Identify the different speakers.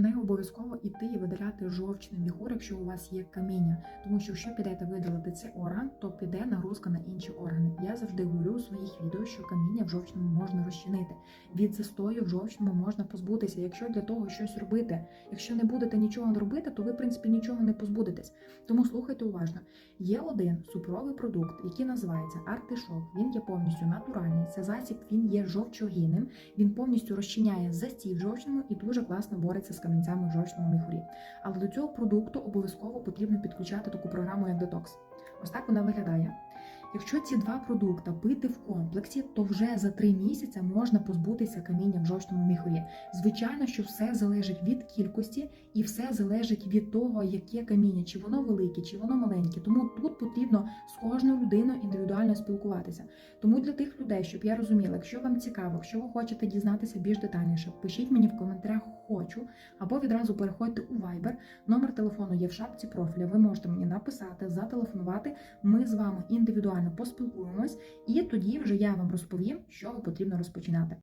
Speaker 1: Не обов'язково іти і видаляти жовчний міхур, якщо у вас є каміння, тому що якщо підете видалити цей орган, то піде нагрузка на інші органи. Я завжди говорю у своїх відео, що каміння в жовчному можна розчинити. Від застою в жовчному можна позбутися. Якщо для того щось робити, якщо не будете нічого робити, то ви в принципі нічого не позбудетесь. Тому слухайте уважно. Є один супровий продукт, який називається артишок. Він є повністю натуральний. Це засіб, він є жовчогінним. Він повністю розчиняє застій в жовчному і дуже класно бореться з камінцями в жовчному міхурі. Але до цього продукту обов'язково потрібно підключати таку програму, як детокс. Ось так вона виглядає. Якщо ці два продукти пити в комплексі, то вже за три місяці можна позбутися каміння в жовчному міхурі. Звичайно, що все залежить від кількості і все залежить від того, яке каміння, чи воно велике, чи воно маленьке. Тому тут потрібно з кожною людиною індивідуально спілкуватися. Тому для тих людей, щоб я розуміла, якщо вам цікаво, якщо ви хочете дізнатися більш детальніше, пишіть мені в коментарях хочу або відразу переходьте у Viber. Номер телефону є в шапці профіля. Ви можете мені написати, зателефонувати. Ми з вами індивідуально поспілкуємось, і тоді вже я вам розповім, що потрібно розпочинати.